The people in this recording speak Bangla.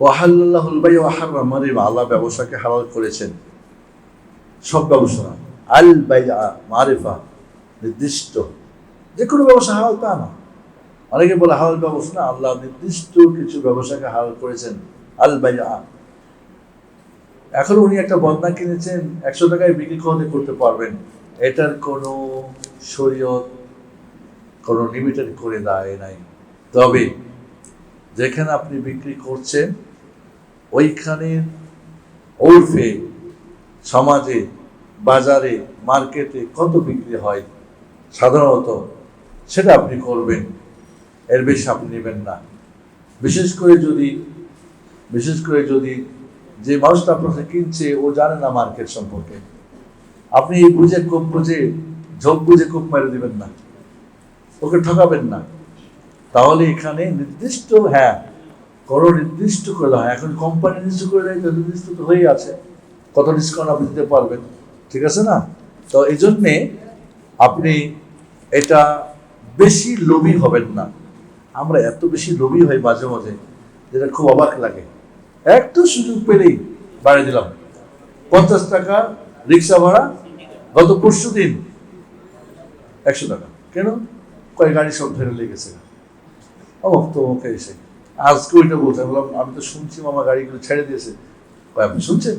ওয়াহাল্লাহুল বাই ওয়াহার মারিবা আল্লাহ ব্যবসাকে হালাল করেছেন। সব ব্যবসা। আল বাই মারিফা, নির্দিষ্ট। যে কোনো ব্যবসা হালাল তা না। অনেকে বলে হালাল ব্যবসা না, আল্লাহ নির্দিষ্ট কিছু ব্যবসাকে হালাল করেছেন। আল বাই এখন উনি একটা বদনা কিনেছেন, একশো টাকায় বিক্রি করতে করতে পারবেন। এটার কোনো শরীয়ত, কোনো লিমিটেড করে দেয় নাই। তবে যেখানে আপনি বিক্রি করছেন, ওইখানে ওরফে সমাজে, বাজারে, মার্কেটে কত বিক্রি হয় সাধারণত সেটা আপনি করবেন। এর বেশি আপনি নেবেন না। বিশেষ করে যদি, বিশেষ করে যদি যে মানুষটা আপনার কাছে কিনছে, ও জানে না মার্কেট সম্পর্কে। আপনি বুঝে কোপ বুঝে ঝোঁক বুঝে কোপ মেরে দেবেন না। ওকে ঠকাবেন না। তাহলে এখানে নির্দিষ্ট হ্যাঁ করো নির্দিষ্ট করে হয় এখন কোম্পানি নির্দিষ্ট করে দেয়, তো নির্দিষ্ট তো হয়েই আছে। কত ডিসকাউন্ট আপনি দিতে পারবেন, ঠিক আছে না? তো এই জন্যে আপনি এটা বেশি লোভী হবেন না। আমরা এত বেশি লোভী হই মাঝে মাঝে, যেটা খুব অবাক লাগে। একটু সুযোগ পেলেই বাড়িয়ে দিলাম। পঞ্চাশ টাকা রিক্সা ভাড়া গত পরশু দিন একশো টাকা। কেন? কয় গাড়ি সব ধরে লেগেছে। অবাক তো ওকে এসে আজকে ওইটা বলছে বললাম আমি তো শুনছি মামা গাড়িগুলো ছেড়ে দিয়েছে। আপনি শুনছেন?